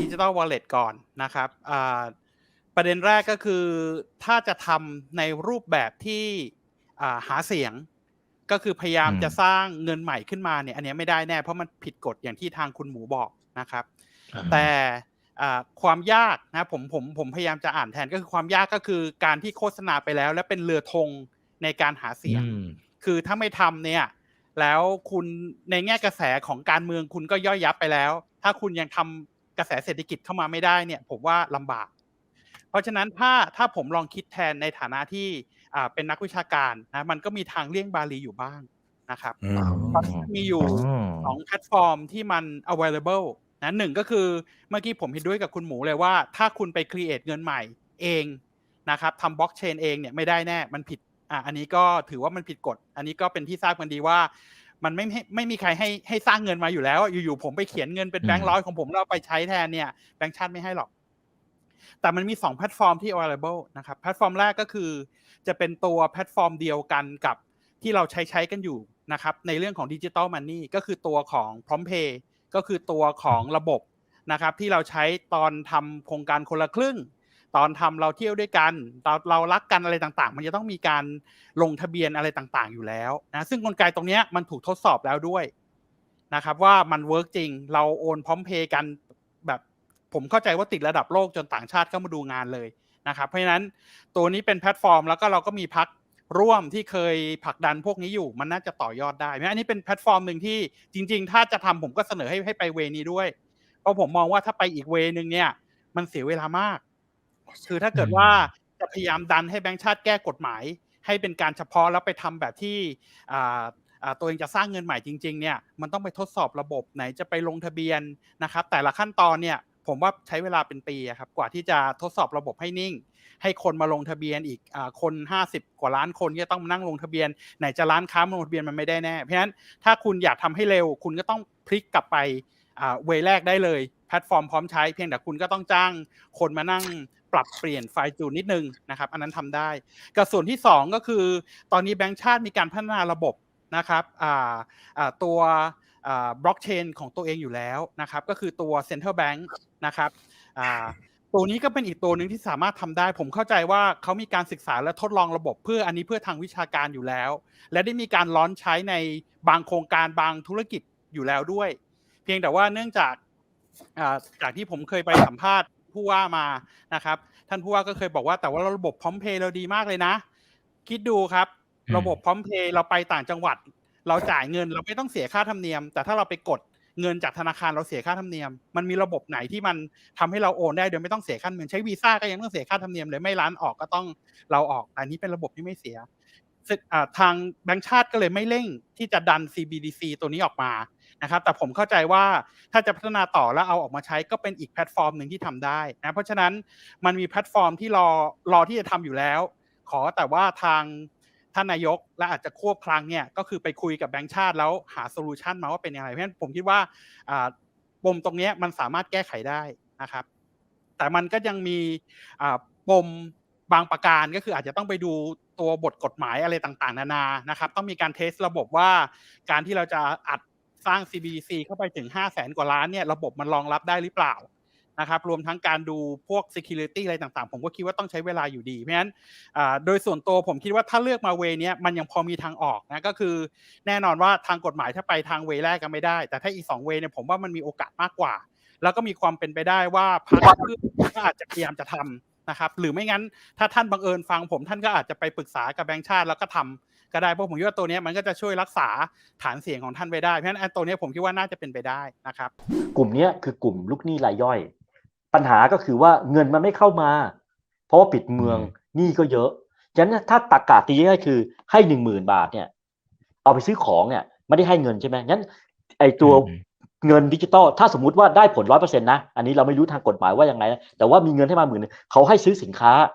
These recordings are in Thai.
ดิจิ t a ลวอลเล็ตก่อนนะครับอ่าประเด็นแรกก็คือถ้าจะทำในรูปแบบที่อ่าหาเสียงก็คือพยายามอืมจะสร้างเงินใหม่ขึ้นมาเนี่ยอันเนี้ยไม่ได้แน่เพราะมันผิดกฎอย่างที่ทางคุณหมูบอกนะครับอ่าแต่อ่าความยากนะผมผมผมพยายามจะอ่านแทนก็คือความยากก็คือการที่โฆษณาไปแล้ว และเป็นเรือธงในการหาเสียงอืมคือถ้าไม่ทำเนี่ย แล้วคุณในแง่กระแสของการเมืองคุณก็ย่อยยับไปแล้ว ถ้าคุณยังทำ กระแสเศรษฐกิจเข้ามาไม่ได้เนี่ยผมว่าลำบาก เพราะฉะนั้นถ้าถ้าผมลองคิดแทนในฐานะที่อ่าเป็นนักวิชาการนะมันก็มีทางเลี่ยงบาลีอยู่บ้างนะครับอืมตอนนี้มีอยู่อ๋อสองแพลตฟอร์มที่มัน available นะหนึ่งก็คือเมื่อกี้ผมเห็นด้วยกับคุณหมูเลยว่า ถ้าคุณไป create เงินใหม่เองนะครับทำบล็อกเชนเองเนี่ยไม่ได้แน่ มันผิดอะอันนี้ก็ถือว่ามันผิดกฎ อันนี้ก็เป็นที่ทราบกันดีว่า มันไม่ไม่ไม่มีใครให้ให้สร้างเงินมาอยู่แล้ว อยู่ๆผมไปเขียนเงินเป็นแบงค์ร้อยของผมแล้วเอาไปใช้แทนเนี่ยแบงค์ชาติไม่ให้หรอก แต่มันมีสองแพลตฟอร์มที่ available นะครับแพลตฟอร์มแรกก็คือ จะเป็นตัวแพลตฟอร์มเดียวกันกับที่เราใช้ใช้กันอยู่นะครับในเรื่องของดิจิ t a ลมันนี่ก็คือตัวของพร้อมเพย์ก็คือตัวของระบบนะครับที่เราใช้ตอนทำโครงการคนละครึ่ง ตอนทำเราเที่ยวด้วยกันตอนเรารักกันอะไรต่างๆ มันจะต้องมีการลงทะเบียนอะไรต่างๆ อยู่แล้วนะซึ่งกลไกตรงนี้มันถูกทดสอบแล้วด้วยนะครับว่ามันเวิร์กจริง เราโอนพร้อมเพย์กันแบบผมเข้าใจว่าติดระดับโลกจนต่างชาติเข้ามาดูงานเลยนะครับเพราะฉะนั้นตัวนี้เป็นแพลตฟอร์ม แล้วก็เราก็มีพักร่วมที่เคยผลักดันพวกนี้อยู่มันน่าจะต่อยอดได้เพราะอันนี้เป็นแพลตฟอร์มหนึ่งที่จริง ๆ ถ้าจะทำผมก็เสนอให้ให้ไปเวนี้ด้วย เพราะผมมองว่าถ้าไปอีกเวนึงเนี่ย มันเสียเวลามาก คือถ้าเกิดว่าจะพยายามดันให้แบงค์ชาติแก้กฎหมาย ให้เป็นการเฉพาะแล้วไปทำแบบที่อ่าอ่าตัวเองจะสร้างเงินใหม่จริงๆเนี่ยมันต้องไปทดสอบระบบไหนจะไปลงทะเบียนนะครับ แต่ละขั้นตอนเนี่ยผมว่าใช้เวลาเป็นปีอะครับกว่าที่จะทดสอบระบบให้นิ่ง ให้คนมาลงทะเบียนอีกอาคน 50 กว่าล้านคนที่จะต้องมานั่งลงทะเบียน ไหนจะร้านค้ามาลงทะเบียนมันไม่ได้แน่เพราะฉะนั้นถ้าคุณอยากทำให้เร็ว คุณก็ต้องพลิกกลับไปอ่าเวแรกได้เลยแพลตฟอร์มพร้อมใช้เพียงแต่คุณก็ต้องจ้างคนมานั่ง ปรับเปลี่ยนไฟจูนนิดนึงนะครับอันนั้นทำได้กับส่วนที่ 2 ก็คือ ตอนนี้แบงก์ชาติมีการพัฒนาระบบนะครับตัวบล็อกเชนของตัวเองอยู่แล้วนะครับก็คือตัว Central Bank นะครับตัวนี้ก็เป็นอีกตัวหนึ่งที่สามารถทำได้ ผมเข้าใจว่าเขามีการศึกษาและทดลองระบบเพื่ออันนี้เพื่อทางวิชาการอยู่แล้ว และได้มีการล้อนใช้ในบางโครงการบางธุรกิจอยู่แล้วด้วย เพียงแต่ว่าเนื่องจากจากที่ผมเคยไปสัมภาษณ์ ผู้ว่ามานะครับ ท่านผู้ว่าก็เคยบอกว่าแต่ว่าระบบพร้อมเพย์เราดีมากเลยนะ คิดดูครับอืมระบบพร้อมเพย์เราไปต่างจังหวัด เราจ่ายเงินเราไม่ต้องเสียค่าธรรมเนียม แต่ถ้าเราไปกดเงินจากธนาคารเราเสียค่าธรรมเนียม มันมีระบบไหนที่มันทำให้เราโอนได้โดยไม่ต้องเสียค่าธรรมเนียมใช้วีซ่าก็ยังต้องเสียค่าธรรมเนียมเลยไม่ร้านออกก็ต้องเราออกแต่อันนี้เป็นระบบที่ไม่เสียซึ่งอ่าทางแบงก์ชาติก็เลยไม่เร่งที่จะดัน CBDC ตัวนี้ออกมา นะครับแต่ผมเข้าใจว่าถ้าจะพัฒนาต่อแล้วเอาออกมาใช้ก็เป็นอีกแพลตฟอร์มหนึ่งที่ทำได้นะเพราะฉะนั้นมันมีแพลตฟอร์มที่รอรอที่จะทำอยู่แล้ว ขอแต่ว่าทางท่านนายกและอาจจะควบคลังเนี่ยก็คือไปคุยกับแบงก์ชาติแล้วหาโซลูชันมาว่าเป็นยังไงเพราะฉะนั้นผมคิดว่าปมตรงนี้มันสามารถแก้ไขได้นะครับ แต่มันก็ยังมีปมบางประการก็คืออาจจะต้องไปดูตัวบทกฎหมายอะไรต่างๆ นานานะครับ ต้องมีการเทสระบบว่าการที่เราจะอัด สร้าง CBDC เข้าไปถึง 5 0 0แสนกว่าล้านเนี่ยระบบมันรองรับได้หรือเปล่านะครับรวมทั้งการดูพวก security อะไรต่างๆ ผมก็คิดว่าต้องใช้เวลาอยู่ดี เพราะฉะนั้นโดยส่วนตัวผมคิดว่าถ้าเลือกมาเวเนี้ยมันยังพอมีทางออกนะก็คือแน่นอนว่าทางกฎหมายถ้าไปทางเวแรกก็ไม่ได้ แต่ถ้าอีกสองเวเนี่ยผมว่ามันมีโอกาสมากกว่า แล้วก็มีความเป็นไปได้ว่าพรรคเพื่อก็อาจจะพยายามจะทำนะครับหรือไม่งั้นถ้าท่านบังเอิญฟังผมท่านก็อาจจะไปปรึกษากับแบงค์ชาติแล้วก็ทำ ก็ได้เพราะผมคิดว่าตัวเนี้ยมันก็จะช่วยรักษาฐานเสียงของท่านไว้ได้เพราะฉะนั้นไอ้ตัวเนี้ยผมคิดว่าน่าจะเป็นไปได้นะครับ กลุ่มเนี้ยคือกลุ่มลูกหนี้รายย่อย ปัญหาก็คือว่าเงินมันไม่เข้ามา เพราะว่าปิดเมืองหนี้ก็เยอะฉะนั้นถ้าตักกาตีง่ายๆคือให้หนึ่งหมื่นบาทเนี่ย เอาไปซื้อของเนี่ยไม่ได้ให้เงินใช่ไหมงั้นไอตัวอืมเงินดิจิตอลถ้าสมมติว่าได้ผลร้อยเปอร์เซ็นต์นะ อันนี้เราไม่รู้ทางกฎหมายว่ายังไงนะแต่ว่ามีเงินให้มาหมื่นงเขาให้ซื้อสินค้าเอ๊ะ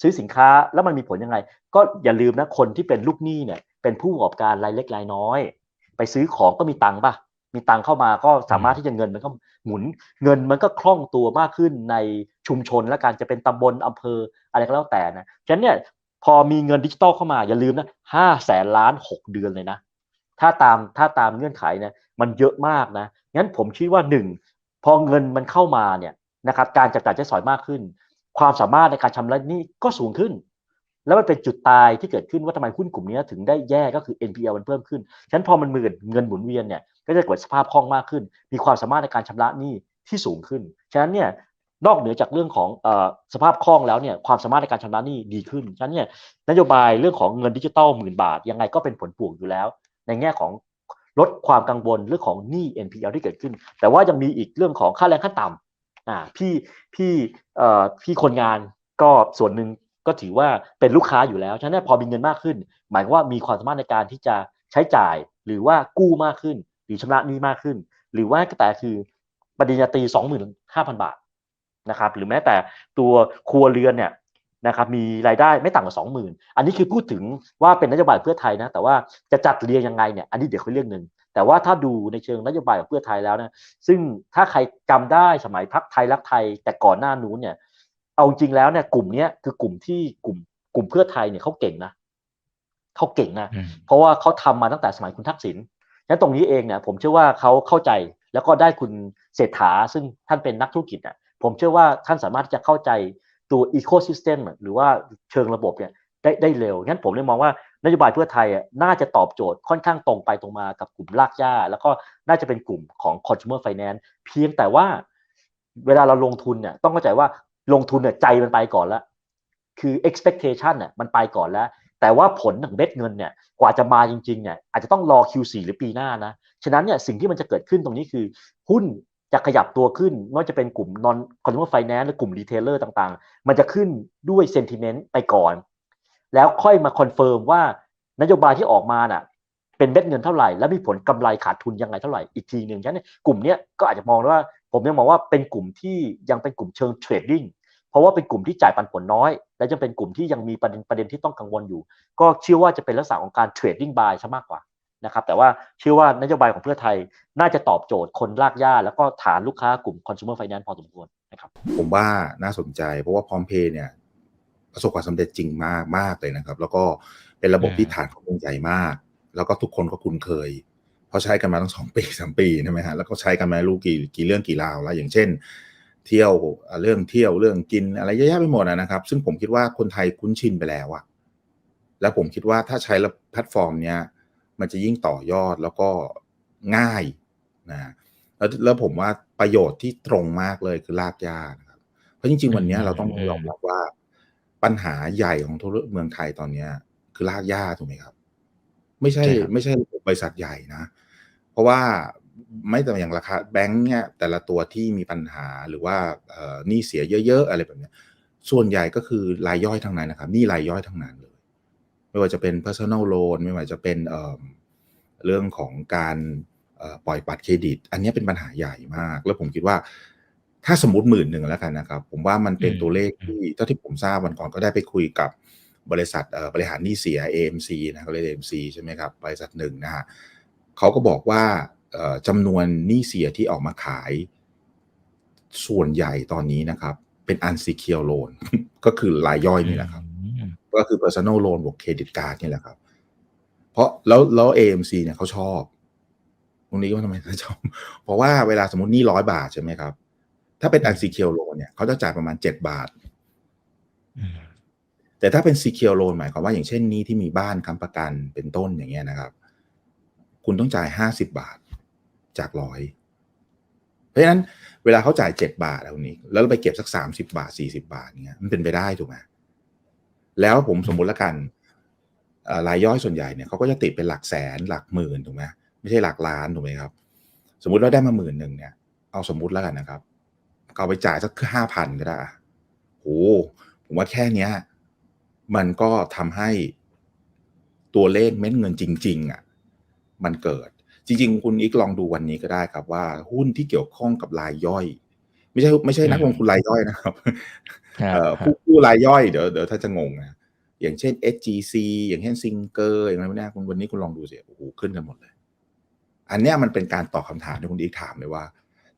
ซื้อสินค้าแล้วมันมีผลยังไง ก็อย่าลืมนะคนที่เป็นลูกหนี้เนี่ยเป็นผู้ประกอบการรายเล็กรายน้อย ไปซื้อของก็มีตังค์ป่ะมีตังค์เข้ามาก็สามารถที่จะเงินมันก็หมุน เงินมันก็คล่องตัวมากขึ้นในชุมชนและการจะเป็นตำบลอำเภออะไรก็แล้วแต่นะฉะนั้นเนี่ยพอมีเงินดิจิตอลเข้ามาอย่าลืมนะห้าแสนล้านหกเดือนเลยนะ ถ้าตามถ้าตามเงื่อนไขนะมันเยอะมากนะงั้นผมคิดว่าหนึ่งพอเงินมันเข้ามาเนี่ยนะครับการจับจ่ายใช้สอยมากขึ้น ความสามารถในการชำระหนี้ก็สูงขึ้น แล้วมันเป็นจุดตายที่เกิดขึ้นว่าทำไมหุ้นกลุ่มนี้ถึงได้แย่ก็คือ NPL มันเพิ่มขึ้นฉะนั้นพอมันมือเงินหมุนเวียนเนี่ยก็จะเกิดสภาพคล่องมากขึ้น มีความสามารถในการชำระหนี้ที่สูงขึ้น ฉะนั้นเนี่ยนอกเหนือจากเรื่องของอสภาพคล่องแล้วเนี่ยความสามารถในการชำระหนี้ดีขึ้น ฉะนั้นเนี่ยนโยบายเรื่องของเงินดิจิตอลหมื่นบาท ยังไงก็เป็นผลบวกอยู่แล้ว ในแง่ของลดความกังวลเรื่องของหนี้ NPL ที่เกิดขึ้น แต่ว่ายังมีอีกเรื่องของค่าแรงขั้นต่ำ อ่าพี่พี่เอ่อพี่คนงานก็ส่วนหนึ่งก็ถือว่าเป็นลูกค้าอยู่แล้ว ฉะนั้นพอมีเงินมากขึ้น หมายความว่ามีความสามารถในการที่จะใช้จ่ายหรือว่ากู้มากขึ้น หรือชำระหนี้มากขึ้น หรือว่าแต่คือปริญญาตรีสองหมื่นห้าพันบาทนะครับหรือแม้แต่ตัวครัวเรือนเนี่ยนะครับมีรายได้ไม่ต่ำกว่าสองหมื่นอันนี้คือพูดถึงว่าเป็นนโยบายเพื่อไทยนะแต่ว่าจะจัดเรียงยังไงเนี่ยอันนี้เดี๋ยวคุยเรื่องหนึ่ง แต่ว่าถ้าดูในเชิงนโยบายของเพื่อไทยแล้วนะซึ่งถ้าใครจำได้สมัยพักไทยรักไทย แต่ก่อนหน้านู้นเนี่ย เอาจริงแล้วเนี่ยกลุ่มเนี้ยคือกลุ่มที่กลุ่มกลุ่มเพื่อไทยเนี่ยเขาเก่งนะเขาเก่งนะอืมเพราะว่าเขาทำมาตั้งแต่สมัยคุณทักษิณฉะนั้นตรงนี้เองเนี่ยผมเชื่อว่าเขาเข้าใจแล้วก็ได้คุณเศรษฐาซึ่งท่านเป็นนักธุรกิจอะผมเชื่อว่าท่านสามารถที่จะเข้าใจตัวอีโคซิสเต็มหรือว่าเชิงระบบเนี่ยได้ได้เร็วงั้นผมเลยมองว่า นโยบายเพื่อไทยน่าจะตอบโจทย์ค่อนข้างตรงไปตรงมากับกลุ่มลากย่า แล้วก็น่าจะเป็นกลุ่มของ consumer finance เพียงแต่ว่าเวลาเราลงทุนเนี่ยต้องเข้าใจว่าลงทุนเนี่ยใจมันไปก่อนแล้ว คือ expectation เนี่ยมันไปก่อนแล้ว แต่ว่าผลของเม็ดเงินเนี่ยกว่าจะมาจริงๆเนี่ยอาจจะต้องรอ Q4 หรือปีหน้านะฉะนั้นเนี่ยสิ่งที่มันจะเกิดขึ้นตรงนี้คือหุ้นจะขยับตัวขึ้นไม่ว่าจะเป็นกลุ่ม non consumer finance หรือกลุ่ม retailer ต่างๆ มันจะขึ้นด้วย sentiment ไปก่อน แล้วค่อยมาคอนเฟิร์มว่านโยบายที่ออกมาน่ะ เป็นเม็ดเงินเท่าไหร่ และมีผลกำไรขาดทุนยังไงเท่าไหร่อีกทีหนึ่งฉะนั้นเนยกลุ่มนี้ก็อาจจะมองว่า ผมยังมองว่าเป็นกลุ่มที่ยังเป็นกลุ่มเชิงเทรดดิ้งเพราะว่าเป็นกลุ่มที่จ่ายปันผลน้อย และจะเป็นกลุ่มที่ยังมีประเด็นประเด็นที่ต้องกังวลอยู่ ก็เชื่อว่าจะเป็นลักษณะของการเทรดดิ้งบายซะมากกว่านะครับแต่ว่าเชื่อว่านโยบายของเพื่อไทยน่าจะตอบโจทย์คนลากย่า แล้วก็ฐานลูกค้ากลุ่ม consumer finance พอสมควรนะครับผมว่าน่าสนใจเพราะว่าพร้อมเพย์เนี่ย ประสบความสำเร็จจริงมากมากเลยนะครับ แล้วก็เป็นระบบอืมที่ฐานข้อมูลใหญ่มาก แล้วก็ทุกคนก็คุ้นเคยเพราะใช้กันมาตั้งสองปีสามปีใช่ไหมฮะแล้วก็ใช้กันมาไม่รู้กี่กี่เรื่องกี่ราวแล้วอย่างเช่น เที่ยวอะเรื่องเที่ยวเรื่องกินอะไรเยอะแยะไปหมดอะนะครับ ซึ่งผมคิดว่าคนไทยคุ้นชินไปแล้วอะแล้วผมคิดว่าถ้าใช้แพลตฟอร์มเนี้ยมันจะยิ่งต่อยอดแล้วก็ง่ายนะแล้วแล้วผมว่าประโยชน์ที่ตรงมากเลยคือลากยานะครับเพราะจริง ๆ วันเนี้ยอืมเราต้องอืมยอมรับว่า ปัญหาใหญ่ของธุรเมืองไทยตอนเนี้ย คือลากยาถูกไหมครับ ไม่ใช่ใช่ครับไม่ใช่บริษัทใหญ่นะ เพราะว่าไม่แต่อย่างราคาแบงค์เนี่ยแต่ละตัวที่มีปัญหาหรือว่าเอ่อหนี้เสียเยอะ ๆ อะไรแบบเนี้ยส่วนใหญ่ก็คือรายย่อยทั้งนั้นนะครับหนี่รายย่อยทั้งนั้นเลย ไม่ว่าจะเป็น personal loan ไม่ว่าจะเป็นเอ่อเรื่องของการเอ่อปล่อยบัตรเครดิต อันนี้เป็นปัญหาใหญ่มาก แล้วผมคิดว่า ถ้าสมมติหมื่นหนึ่งแล้วกันนะครับ ผมว่ามันเป็นอืมตัวเลขที่เท่าที่ผมทราบวันก่อนก็ได้ไปคุยกับบริษัทเอ่อบริหารหนี้เสีย AMC นะเขาเรียก AMC ใช่ไหมครับบริษัทหนึ่งนะฮะเขาก็บอกว่าเอ่อจำนวนหนี้เสียที่ออกมาขายส่วนใหญ่ตอนนี้นะครับ เป็น unsecured loan ก็คือรายย่อยนี่แหละครับอืมก็คือ personal loan บวกเครดิตการ์ดนี่แหละครับ เพราะแล้วแล้ว AMC เนี่ยเขาชอบตรงนี้ก็ทำไมเขาชอบ เพราะว่าเวลาสมมติหนี่ร้อยบาทใช่ไหมครับ ถ้าเป็น unsecured loan เนี่ยเขาจะจ่ายประมาณเจ็ดบาทอืมแต่ถ้าเป็น secure loan หมายความว่าอย่างเช่นหนี้ที่มีบ้านค้ำประกันเป็นต้นอย่างเงี้ยนะครับ คุณต้องจ่ายห้าสิบาทจากร้อยเพราะฉะนั้นเวลาเขาจ่ายเจ็ดบาทเอานี้ แล้วเราไปเก็บสักสามสิบาทสี่สิบาทเงี้ยมันเป็นไปได้ถูกไหมแล้วผมสมมุติละกันเอ่อรายย่อยส่วนใหญ่เนี่ยเขาก็จะติดเป็นหลักแสนหลักหมื่นถูกไหมไม่ใช่หลักล้านถูกไหมครับ สมมุติเราได้มาหมื่นหนึ่งเนี่ยเอาสมมุติแล้วกันนะครับ เอาไปจ่ายสักห้าพันก็ได้อะโหผมว่าแค่เนี้ย มันก็ทำให้ตัวเลขเม็ดเงินจริง ๆอะมันเกิด จริง ๆ คุณอีกลองดูวันนี้ก็ได้ครับว่าหุ้นที่เกี่ยวข้องกับรายย่อย ไม่ใช่ไม่ใช่นักลงทุนรายย่อยนะครับครับเอ่อครัผู้บผู้รายย่อยเดี๋ยวเดี๋ยวถ้าจะงงนะอย่างเช่น SGC อย่างเช่นซิงเกอร์อย่างไรพวกเนี้ยคุณวันนี้คุณลองดูสิโอ้โหขึ้นกันหมดเลย อันเนี้ยมันเป็นการตอบคำถามที่คุณอีกถามเลยว่า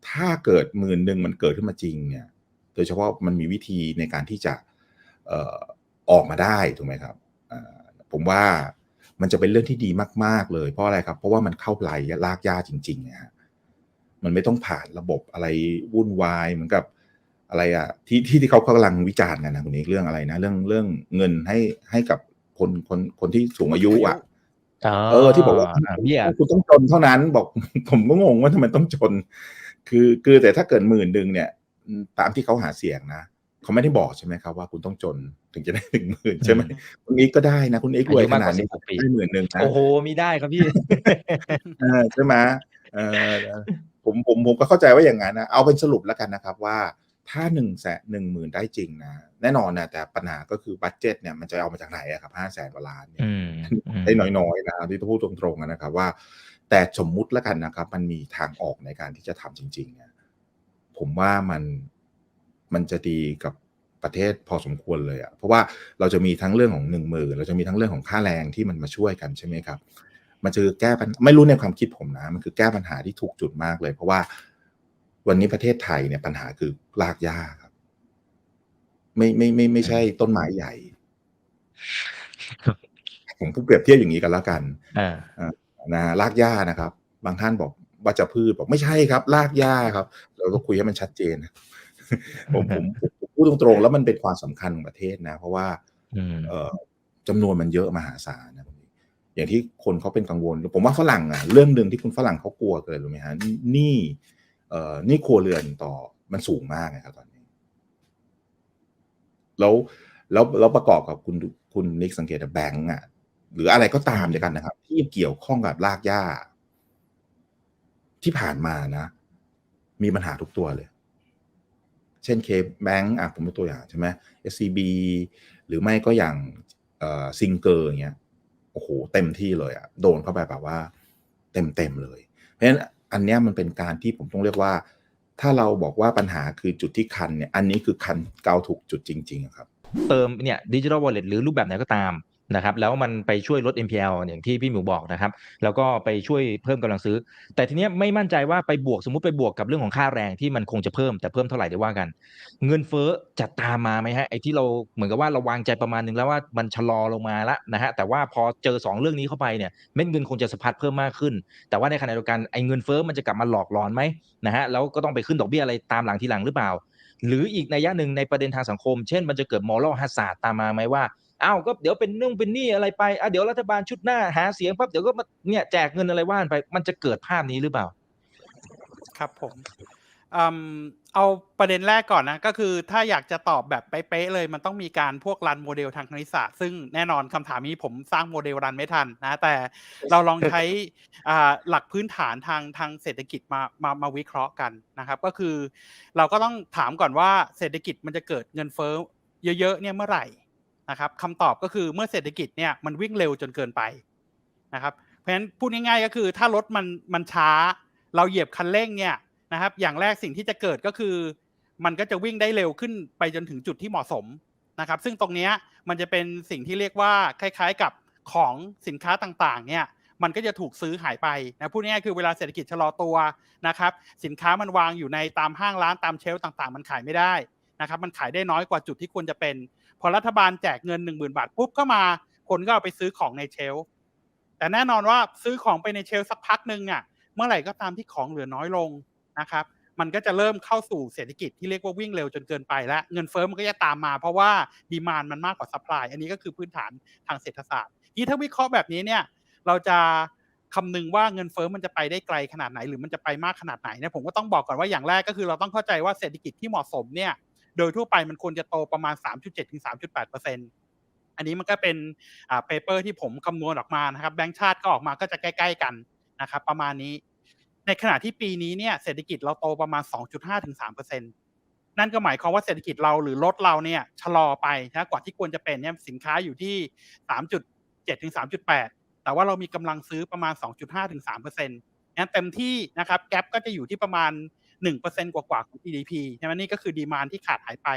ถ้าเกิดหมื่นหนึ่งมันเกิดขึ้นมาจริงเนี่ย โดยเฉพาะมันมีวิธีในการที่จะเอ่อออกมาได้ถูกไหมครับเอ่อผมว่ามันจะเป็นเรื่องที่ดีมาก ๆ เลยเพราะอะไรครับ เพราะว่ามันเข้าไหลลากยาจริงๆนะฮะมันไม่ต้องผ่านระบบอะไรวุ่นวายเหมือนกับอะไรอะที่ที่ที่เขากำลังวิจารณ์กันนะคุณนี้เรื่องอะไรนะ เรื่องเรื่องเงินให้ให้กับคนคนคนที่สูงอายุอะเออที่บอกว่าอ่เบี้ยคุณต้องจนเท่านั้นบอกผมก็งงว่าทำไมต้องจน คือคือแต่ถ้าเกิดหมื่นหนึ่งเนี่ย ตามที่เขาหาเสียงนะเขาไม่ได้บอกใช่ไหมครับว่าคุณต้องจนถึงจะได้หนึ่งหมื่นใช่ไหมคุณเอกก็ได้นะคุณเอกรวยขนาดนี้อายุมากกว่า16ปีได้หมื่นหนึ่งนะโอ้โหมีได้ครับพี่เออใช่ไหมเออผมผมผมก็เข้าใจว่าอย่างนั้นนะเอาเป็นสรุปแล้วกันนะครับว่าถ้าหนึ่งแสนหนึ่งหมื่นได้จริงนะแน่นอนนะแต่ปัญหาก็คือบัตเจ็ตเนี่ยมันจะเอามาจากไหนอะครับห้าแสนกว่าล้านเนี่ยอืมอืมได้น้อยๆนะที่ต้องพูดตรงๆนะครับว่า แต่สมมุติแล้วกันนะครับ มันมีทางออกในการที่จะทำจริงๆเนี่ยผมว่ามันมันจะดีกับประเทศพอสมควรเลยอะเพราะว่าเราจะมีทั้งเรื่องของหนึ่งมือเราจะมีทั้งเรื่องของค่าแรงที่มันมาช่วยกันใช่ไหมครับ มันจะแก้ปัญไม่รู้ในความคิดผมนะ มันคือแก้ปัญหาที่ถูกจุดมากเลย เพราะว่าวันนี้ประเทศไทยเนี่ยปัญหาคือรากหญ้าครับ ไม่ไม่ไม่ไม่ใช่ต้นไม้ใหญ่ผมเปรียบเทียบอย่างนี้กันแล้วกันอ่า นะรากหญ้านะครับ บางท่านบอกวัชพืชบอกไม่ใช่ครับรากหญ้าครับ เราก็คุยให้มันชัดเจนผมผมผมผมพูดตรงๆ แล้วมันเป็นความสำคัญของประเทศนะ เพราะว่าอืมเอ่อจำนวนมันเยอะมหาศาลนะอย่างที่คนเขาเป็นกังวล ผมว่าฝรั่งอะเรื่องหนึ่งที่คุณฝรั่งเขากลัวเกินรู้ไหมฮะหนี่เอ่อหนี่ครัวเรือนต่อมันสูงมากนะครับตอนนี้ แล้วแล้วแล้วประกอบกับคุณคุณนิกสังเกตแบงก์อะ หรืออะไรก็ตามเดียวกันนะครับ ที่เกี่ยวข้องกับรากหญ้า ที่ผ่านมานะ มีปัญหาทุกตัวเลย เช่นเคแบงก์อะผมเป็นตัวอย่างใช่ไหม SCB หรือไม่ก็อย่างซิงเกอร์เงี้ยโอ้โหเต็มที่เลยอะโดนเข้าไปแบบว่า เต็มเต็มเลย เพราะฉะนั้นอันเนี้ยมันเป็นการที่ผมต้องเรียกว่า ถ้าเราบอกว่าปัญหาคือจุดที่คันเนี่ย อันนี้คือคันเกาถูกจุดจริง ๆ ครับ เติมเนี่ยดิจิทัลวอลเล็ตหรือรูปแบบไหนก็ตาม นะครับแล้วมันไปช่วยลด NPL อย่างที่พี่หมิวบอกนะครับแล้วก็ไปช่วยเพิ่มกำลังซื้อ แต่ทีเนี้ยไม่มั่นใจว่าไปบวกสมมุติไปบวกกับเรื่องของค่าแรงที่มันคงจะเพิ่มแต่เพิ่มเท่าไหร่เดี๋ยวว่ากัน เงินเฟ้อจะตามมาไหมฮะไอ้ที่เราเหมือนกับว่าเราวางใจประมาณหนึงแล้วว่ามันชะลอลงมาแล้วนะฮะแต่ว่าพอเจอสองเรื่องนี้เข้าไปเนี่ยเม็ดเงินคงจะสะพัดเพิ่มมากขึ้น แต่ว่าในขณะเดียวกันไอ้เงินเฟ้อมันจะกลับมาหลอกหลอนไหมนะฮะแล้วก็ต้องไปขึ้นดอกเบี้ยอะไรตามหลังทีหลังหรือเปล่า หรืออีกในยะหนึ่งในประเด็นทางสังคม เช่น มันจะเกิดมอรัลฮัสซาตามมาไหมว่า อ้าวก็เดี๋ยวเป็นนุ่งเป็นนี้อะไรไปอะเดี๋ยวรัฐบาลชุดหน้าหาเสียงปั๊บเดี๋ยวก็มาเนี่ยแจกเงินอะไรว่านไป มันจะเกิดภาพนี้หรือเปล่า ครับผมเอาประเด็นแรกก่อนนะ ก็คือถ้าอยากจะตอบแบบเป๊ะเลย มันต้องมีการพวกรันโมเดลทางคณิตศาสตร์ซึ่งแน่นอนคำถามนี้ผมสร้างโมเดลรันไม่ทันนะ แต่เราลองใช้หลักพื้นฐานทางทางเศรษฐกิจมามามาวิเคราะห์กันนะครับ ก็คือ เราก็ต้องถามก่อนว่าเศรษฐกิจมันจะเกิดเงินเฟ้อเยอะๆเนี่ยเมื่อไหร่ นะครับคำตอบก็คือเมื่อเศรษฐกิจเนี่ยมันวิ่งเร็วจนเกินไปนะครับ เพราะฉะนั้นพูดง่ายๆก็คือถ้ารถมันมันช้า เราเหยียบคันเร่งเนี่ยนะครับอย่างแรกสิ่งที่จะเกิดก็คือ มันก็จะวิ่งได้เร็วขึ้นไปจนถึงจุดที่เหมาะสมนะครับ ซึ่งตรงนี้มันจะเป็นสิ่งที่เรียกว่าคล้ายๆกับของสินค้าต่างๆเนี่ยมันก็จะถูกซื้อหายไปนะพูดง่ายๆคือเวลาเศรษฐกิจชะลอตัวนะครับสินค้ามันวางอยู่ในตามห้างร้านตามเชลฟ์ต่างๆ มันขายไม่ได้นะครับมันขายได้น้อยกว่าจุดที่ควรจะเป็น พอรัฐบาลแจกเงิน1 0,000บาทปุ๊บก็มาคนก็เอาไปซื้อของในเชลฟ์แต่แน่นอนว่าซื้อของไปในเชลฟ์สักพักหนึ่งอะ เมื่อไหร่ก็ตามที่ของเหลือน้อยลงนะครับ มันก็จะเริ่มเข้าสู่เศรษฐกิจที่เรียกว่าวิ่งเร็วจนเกินไปแล้วเงินเฟ้อมันก็จะตามมา เพราะว่าดีมานมันมากกว่าซัพพลายอันนี้ก็คือพื้นฐานทางเศรษฐศาสตร์ที่ถ้าวิเคราะห์แบบนี้เนี่ย เราจะคำนึงว่าเงินเฟ้อมันจะไปได้ไกลขนาดไหนหรือมันจะไปมากขนาดไหนเนี่ยผมก็ต้องบอกก่อนว่าอย่างแรกก็คือเราต้องเข้าใจว่าเศรษฐกิจที่เหมาะสมเนี่ย โดยทั่วไปมันควรจะโตประมาณ 3.7ถึง3.8อันนี้มันก็เป็นอ่าเปเปอร์ที่ผมคำนวณออกมานะครับแบงก์ชาติก็ออกมาก็จะใกล้ ๆ กันนะครับประมาณนี้ ในขณะที่ปีนี้เนี่ยเศรษฐกิจเราโตประมาณ 2.5ถึง3%นั่นก็หมายความว่าเศรษฐกิจเราหรือรถเราเนี่ยชะลอไปนะกว่าที่ควรจะเป็นเนี่ยสินค้าอยู่ที่ 3.7ถึง3.8 แต่ว่าเรามีกำลังซื้อประมาณ 2.5ถึง3%งั้นเต็มที่นะครับแกลก็จะอยู่ที่ประมาณ 1%กว่าๆของ GDP ใช่ไหมนี่ก็คือดีมานที่ขาดหายไป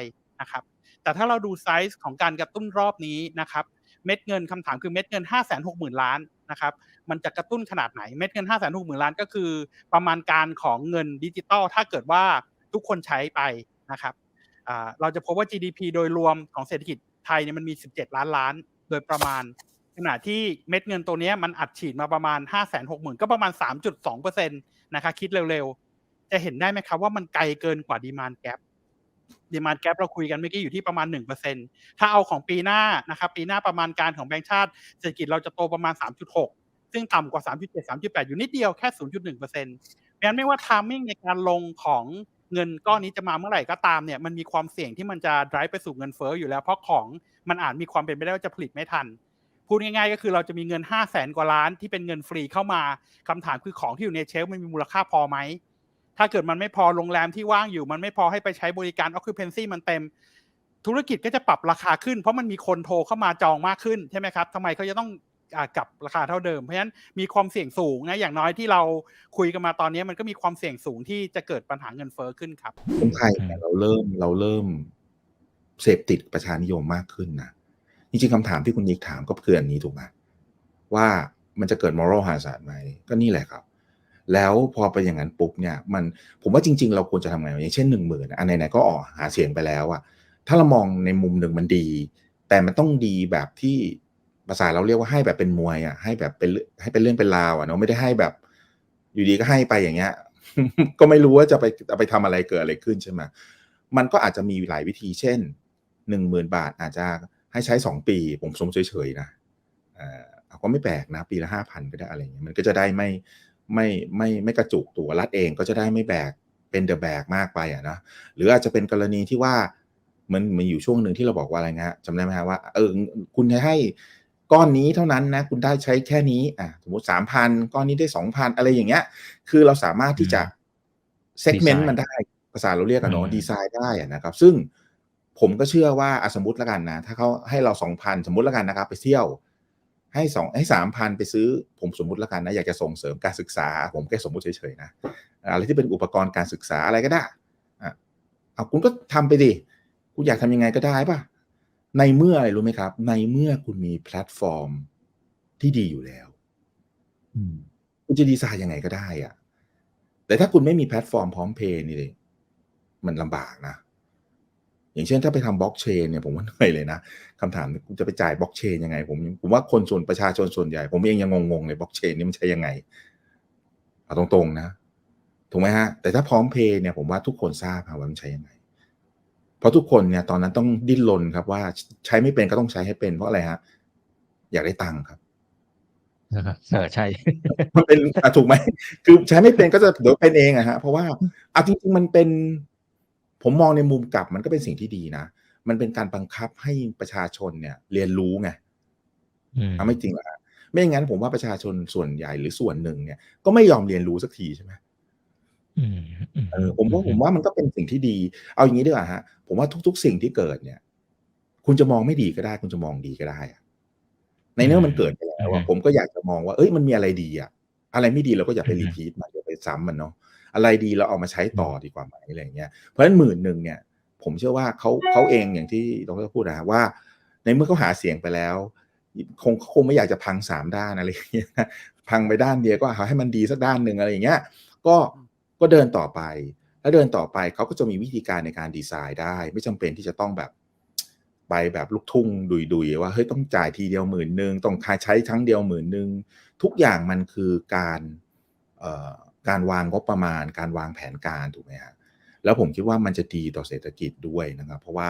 นะครับแต่ถ้าเราดูไซส์ของการกระตุ้นรอบนี้นะครับเม็ดเงินคำถามคือเม็ดเงิน 5 6 0 0 0 0 ล้านนะครับมันจะกระตุ้นขนาดไหนเม็ดเงิน 5 6 0 0 0 0 ล้าน ก็คือ ประมาณการของเงินดิจิตอลถ้าเกิดว่าทุกคนใช้ไปนะครับเราจะพบว่า GDP โดยรวมของเศรษฐกิจไทยเนี่ยมันมี 17 ล้านล้าน โดยประมาณ ขณะที่เม็ดเงินตัวนี้มันอัดฉีดมาประมาณ 5 6 0 0 0 0 ก็ประมาณ 3.2%นะคะคิดเร็วๆ จะเห็นได้ไหมครับว่ามันไกลเกินกว่าดีมานแก p ดีมานแก p เราคุยกันเมื่อกี้อยู่ที่ประมาณ 1%ถ้าเอาของปีหน้านะครับปีหน้าประมาณการของแบงก์ชาติเศรษฐกิจเราจะโตประมาณ 3.6 ซึ่งต่ำกว่า 3.7 3.8 อยู่นิดเดียวแค่ 0.1%เพราะฉะนั้นไม่ว่า timing ในการลงของเงินก้อนนี้จะมาเมื่อไหร่ก็ตามเนี่ยมันมีความเสี่ยงที่มันจะ drive ไปสู่เงินเฟ้ออยู่แล้ว เพราะของมันอาจมีความเป็นไปได้ว่าจะผลิตไม่ทัน พูดง่ายๆ ก็คือเราจะมีเงิน 5 0 0แสนกว่าล้านที่เป็นเงินฟรีเข้ามาคำถามคือของที่อยู่ในเชลมันมีมูลค่าพอไหม ถ้าเกิดมันไม่พอโรงแรมที่ว่างอยู่มันไม่พอให้ไปใช้บริการ occupancy มันเต็ม ธุรกิจก็จะปรับราคาขึ้น เพราะมันมีคนโทรเข้ามาจองมากขึ้นใช่ไหมครับทำไมเขาจะต้องอ่ากลับราคาเท่าเดิม เพราะฉะนั้นมีความเสี่ยงสูงนะอย่างน้อยที่เราคุยกันมาตอนนี้มันก็มีความเสี่ยงสูงที่จะเกิดปัญหาเงินเฟ้อขึ้นครับคนไทยเนี่ยเราเริ่มเราเริ่มเสพติดประชานิยมมากขึ้นนะจริงๆคำถามที่คุณยิกถามก็คืออันนี้ถูกไหมว่ามันจะเกิด moral hazard ไหมก็นี่แหละครับ แล้วพอไปอย่างนั้นปุ๊บเนี่ยมันผมว่าจริง ๆ เราควรจะทำไงอย่างเช่นหนึ่งหมื่นอันไหนๆก็ออกหาเสียงไปแล้วอะถ้าเรามองในมุมหนึ่งมันดี แต่มันต้องดีแบบที่ภาษาเราเรียกว่าให้แบบเป็นมวยอะให้แบบเป็นให้เป็นเรื่องเป็นราวอะเนาะไม่ได้ให้แบบอยู่ดีก็ให้ไปอย่างเงี้ย ก็ไม่รู้ว่าจะไปจะไปทำอะไรเกิดอะไรขึ้นใช่ไหมมันก็อาจจะมีหลายวิธีเช่นหนึ่งหมื่นบาทอาจจะให้ใช้สองปี ผมสมเฉยๆนะเอ่อเอาก็ไม่แปลกนะ ปีละห้าพันก็ได้อะไรเงี้ยมันก็จะได้ไม่ ไม่ไม่ไม่กระจุกตัวรัฐเองก็จะได้ไม่แบกเป็นเดอะแบกมากไปอะนะหรืออาจจะเป็นกรณีที่ว่าเหมันมันอยู่ช่วงหนึ่งที่เราบอกว่าอะไรเงี้ยจำได้ไหมฮะว่าเออคุณจะให้ก้อนนี้เท่านั้นนะคุณได้ใช้แค่นี้อะสมมติสามพันก้อนนี้ได้สองพันอะไรอย่างเงี้ย คือเราสามารถที่จะเซกเมนต์ Design มันได้ภาษาเราเรียกกันเนาะอืมดีไซน์ได้อะนะครับ ซึ่งผมก็เชื่อว่าอะสมมติแล้วกันนะ ถ้าเขาให้เราสองพันสมมติแล้วกันนะครับ ไปเที่ยว ให้สองให้สามพันไปซื้อผมสมมติแล้วกันนะอยากจะส่งเสริมการศึกษา ผมแค่สมมติเฉยๆนะอะไรที่เป็นอุปกรณ์การศึกษาอะไรก็ได้อะเอาคุณก็ทำไปดิคุณอยากทำยังไงก็ได้ป่ะในเมื่ออะไรรู้ไหมครับ ในเมื่อคุณมีแพลตฟอร์มที่ดีอยู่แล้วอืมคุณจะดีไซน์ยังไงก็ได้อะแต่ถ้าคุณไม่มีแพลตฟอร์มพร้อมเพย์นี่เลยมันลำบากนะ อย่างเช่นถ้าไปทำบล็อกเชนเนี่ยผมว่าเหนื่อยเลยนะคำถามคุณจะไปจ่ายบล็อกเชนยังไง ผมผมว่าคนส่วนประชาชนส่วนใหญ่ ผมเองยังงงๆเลยบล็อกเชนนี่มันใช้ยังไงเอาตรงๆนะถูกไหมฮะแต่ถ้าพร้อมเพย์เนี่ยผมว่าทุกคนทราบครับว่ามันใช้ยังไง เพราะทุกคนเนี่ยตอนนั้นต้องดิ้นรนครับว่าใช้ไม่เป็นก็ต้องใช้ให้เป็นเพราะอะไรฮะอยากได้ตังค์ครับนะครับเออใช่ มันเป็นอะถูกไหมคือใช้ไม่เป็นก็จะเดี๋ยวเป็นเองอะฮะเพราะว่าเอาจริงๆมันเป็น ผมมองในมุมกลับมันก็เป็นสิ่งที่ดีนะ มันเป็นการบังคับให้ประชาชนเนี่ยเรียนรู้ไงอืมอะไม่จริงเหรอฮะไม่อย่างนั้นผมว่าประชาชนส่วนใหญ่หรือส่วนหนึ่งเนี่ย ก็ไม่ยอมเรียนรู้สักทีใช่ไหมอืมอืมเออผมว่าผมว่ามันก็เป็นสิ่งที่ดี เอาอย่างนี้ดีกว่าฮะ ผมว่าทุก ๆ สิ่งที่เกิดเนี่ย คุณจะมองไม่ดีก็ได้ คุณจะมองดีก็ได้อะในเมื่อมันเกิดไปแล้วอะผมก็อยากจะมองว่า เอ้ยมันมีอะไรดีอะอะไรไม่ดีเราก็อย่าไปรีพีทมันอย่าไปซ้ำมันเนาะ อะไรดีเราเอามาใช้ต่อดีกว่าไหมอะไรอย่างเงี้ยเพราะฉะนั้นหมื่นหนึ่งเนี่ย ผมเชื่อว่าเขาเขาเองอย่างที่ดรพูดนะฮะว่า ในเมื่อเขาหาเสียงไปแล้วคงคงไม่อยากจะพังสามด้านอะไรอย่างเงี้ยนะพังไปด้านเดียวก็เอาให้มันดีสักด้านหนึ่งอะไรอย่างเงี้ยก็ก็เดินต่อไป แล้วเดินต่อไปเขาก็จะมีวิธีการในการดีไซน์ได้ ไม่จำเป็นที่จะต้องแบบไปแบบลูกทุ่งดุยๆว่าเฮ้ยต้องจ่ายทีเดียวหมื่นหนึ่งต้องใช้ทั้งเดียวหมื่นหนึ่งทุกอย่างมันคือการเอ่อ การวางงบประมาณ การวางแผนการถูกไหมฮะแล้วผมคิดว่ามันจะดีต่อเศรษฐกิจด้วยนะครับ เพราะว่า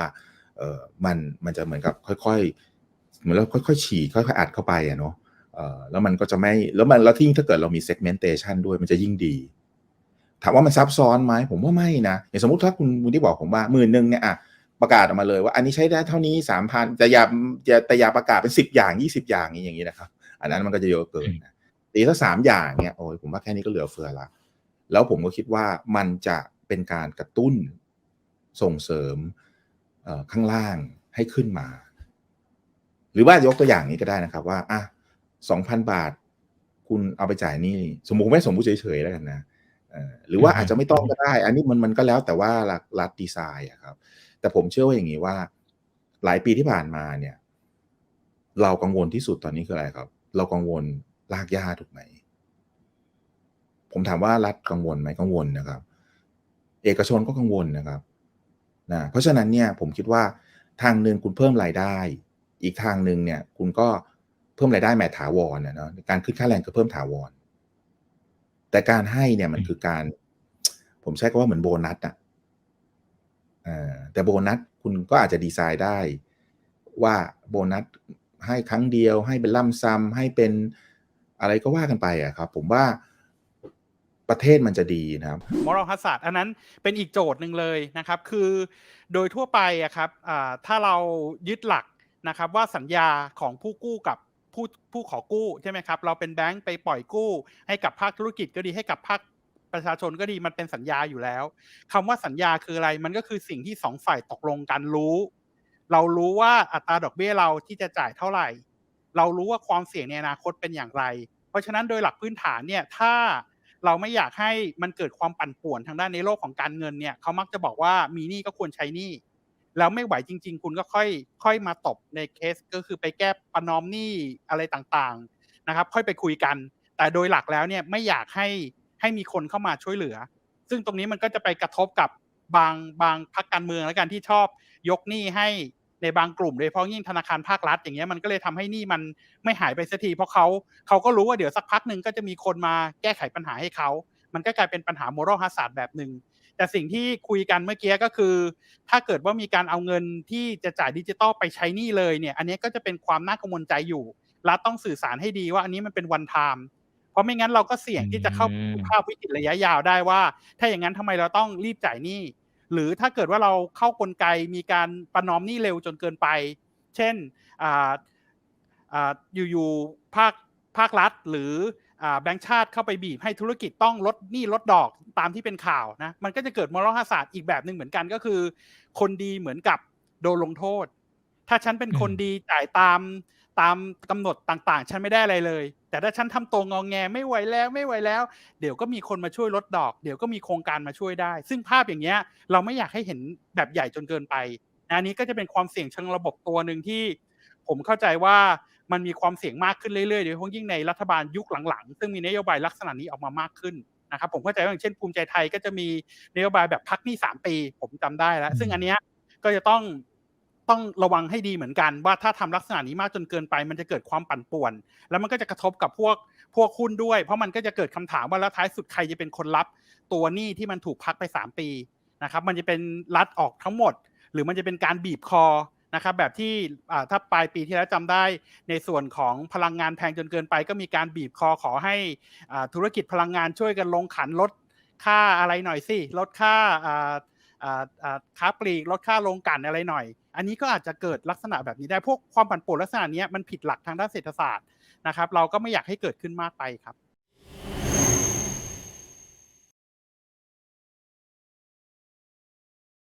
เออมันมันจะเหมือนกับค่อยๆเหมือนเราค่อยๆฉีดค่อยๆอัดเข้าไปอะเนาะเออแล้วมันก็จะไม่แล้วมันแล้วที่ยิ่งถ้าเกิดเรามี segmentation ด้วยมันจะยิ่งดี ถามว่ามันซับซ้อนไหมผมว่าไม่นะอย่างสมมติถ้าคุณคุณที่บอกผมว่าหมื่นหนึ่งเนี่ยอะประกาศออกมาเลยว่าอันนี้ใช้ได้เท่านี้สามพันแต่อย่าอย่าแต่อย่าประกาศเป็นสิบอย่างยี่สิบอย่างนี้อย่างนี้นะครับ อันนั้นมันก็จะเยอะเกินนะ ตีถ้าสามอย่างเนี่ยโอ้ยผมว่าแค่นี้ก็เหลือเฟือละแล้วผมก็คิดว่ามันจะเป็นการกระตุ้นส่งเสริมข้างล่างให้ขึ้นมา หรือว่ายกตัวอย่างนี้ก็ได้นะครับว่าอะสองพันบาท คุณเอาไปจ่ายนี่สมมุติไม่สมมุติเฉยๆแล้วกันนะหรือว่าอาจจะไม่ต้องก็ได้ อันนี้มันมันก็แล้วแต่ว่ารัฐรัฐดีไซน์อะครับ แต่ผมเชื่อว่าอย่างนี้ว่า หลายปีที่ผ่านมาเนี่ย เรากังวลที่สุดตอนนี้คืออะไรครับ เรากังวล ลากย่าถูกไหม ผมถามว่ารัฐกังวลไหมกังวลนะครับ เอกชนก็กังวลนะครับนะเพราะฉะนั้นเนี่ยผมคิดว่าทางหนึ่งคุณเพิ่มรายได้ อีกทางหนึ่งเนี่ย คุณก็เพิ่มรายได้แม่ถาวรนเนาะการขึ้นค่าแรงคือเพิ่มถาวร แต่การให้เนี่ยมันคือการ ผมใช้คำว่าเหมือนโบนัสอะแต่โบนัสคุณก็อาจจะดีไซน์ได้ ว่าโบนัสให้ครั้งเดียวให้เป็นล่ำซ้ำให้เป็น อะไรก็ว่ากันไปอะครับ ผมว่าประเทศมันจะดีนะครับ moral hazard อันนั้นเป็นอีกโจทย์หนึ่งเลยนะครับ คือโดยทั่วไปอะครับถ้าเรายึดหลักนะครับ ว่าสัญญาของผู้กู้กับผู้ผู้ขอกู้ใช่ไหมครับ เราเป็นแบงก์ไปปล่อยกู้ ให้กับภาคธุรกิจก็ดีให้กับภาคประชาชนก็ดีมันเป็นสัญญาอยู่แล้วคำว่าสัญญาคืออะไรมันก็คือสิ่งที่สองฝ่ายตกลงกันรู้ เรารู้ว่าอัตราดอกเบี้ยเราที่จะจ่ายเท่าไหร่ เรารู้ว่าความเสี่ยงในอนาคตเป็นอย่างไร เพราะฉะนั้นโดยหลักพื้นฐานเนี่ยถ้าเราไม่อยากให้มันเกิดความปั่นป่วนทางด้านในโลกของการเงินเนี่ยเขามักจะบอกว่ามีหนี้ก็ควรใช้หนี้แล้วไม่ไหวจริง ๆ คุณก็ค่อยค่อยมาตบในเคสก็คือไปแก้ประนอมหนี้อะไรต่างๆนะครับ ค่อยไปคุยกัน แต่โดยหลักแล้วเนี่ยไม่อยากให้ให้มีคนเข้ามาช่วยเหลือ ซึ่งตรงนี้มันก็จะไปกระทบกับบางบางพรรคการเมืองแล้วกันที่ชอบยกหนี้ให้ ในบางกลุ่มโดยเฉพาะยิ่งธนาคารภาครัฐอย่างเงี้ยมันก็เลยทำให้หนี้มันไม่หายไปสักทีเพราะเขาเขาก็รู้ว่าเดี๋ยวสักพักหนึ่งก็จะมีคนมาแก้ไขปัญหาให้เขา มันก็กลายเป็นปัญหา moral hazard แบบหนึ่งแต่สิ่งที่คุยกันเมื่อกี้ก็คือ ถ้าเกิดว่ามีการเอาเงินที่จะจ่ายดิจิตอลไปใช้หนี้เลยเนี่ย อันนี้ก็จะเป็นความน่ากังวลใจอยู่รัฐต้องสื่อสารให้ดีว่าอันนี้มันเป็นวันไทม์เพราะไม่งั้นเราก็เสี่ยงที่จะเข้าอืมภาพวิกฤตระยะยาวได้ว่า ถ้าอย่างนั้นทำไมเราต้องรีบจ่ายหนี้ หรือถ้าเกิดว่าเราเข้ากลไกมีการประนอมหนี้เร็วจนเกินไป เช่นอยู่ๆภาคภาครัฐหรือแบงก์ชาติเข้าไปบีบให้ธุรกิจต้องลดหนี้ลดดอกตามที่เป็นข่าวนะมันก็จะเกิดมรหัสอีกแบบหนึ่งเหมือนกันก็คือ คนดีเหมือนกับโดนลงโทษ ถ้าฉันเป็นคนดีจ่ายตามตามกำหนดต่างๆ ฉันไม่ได้อะไรเลย แต่ถ้าฉันทำตัวงองแงไม่ไหวแล้วไม่ไหวแล้ว เดี๋ยวก็มีคนมาช่วยลดดอก เดี๋ยวก็มีโครงการมาช่วยได้ ซึ่งภาพอย่างเงี้ยเราไม่อยากให้เห็นแบบใหญ่จนเกินไปนะอันนี้ก็จะเป็นความเสี่ยงเชิงระบบตัวหนึ่งที่ ผมเข้าใจว่ามันมีความเสี่ยงมากขึ้นเรื่อยๆโดยเฉพาะยิ่งในรัฐบาลยุคหลังๆ ซึ่งมีนโยบายลักษณะนี้ออกมามากขึ้นนะครับผมเข้าใจว่าอย่างเช่นภูมิใจไทยก็จะมีนโยบายแบบพักหนี้สามปี ผมจำได้แล้ว ซึ่งอันเนี้ยก็จะต้อง ต้องระวังให้ดีเหมือนกันว่าถ้าทำลักษณะนี้มากจนเกินไป มันจะเกิดความปั่นป่วน แล้วมันก็จะกระทบกับพวกพวกหุ้นด้วย เพราะมันก็จะเกิดคำถามว่าแล้วท้ายสุดใครจะเป็นคนรับตัวหนี้ที่มันถูกพักไปสามปีนะครับมันจะเป็นรัดออกทั้งหมด หรือมันจะเป็นการบีบคอนะครับแบบที่ถ้าปลายปีที่แล้วจำได้ในส่วนของพลังงานแพงจนเกินไป ก็มีการบีบคอขอให้อาธุรกิจพลังงานช่วยกันลงขันลดค่าอะไรหน่อยสิลดค่าอ่าอ่าอ่าค้าปลีกลดค่าลงกันอะไรหน่อย อันนี้ก็อาจจะเกิดลักษณะแบบนี้ได้พวกความผันผวนลักษณะนี้มันผิดหลักทางด้านเศรษฐศาสตร์นะครับ เราก็ไม่อยากให้เกิดขึ้นมากไปครับ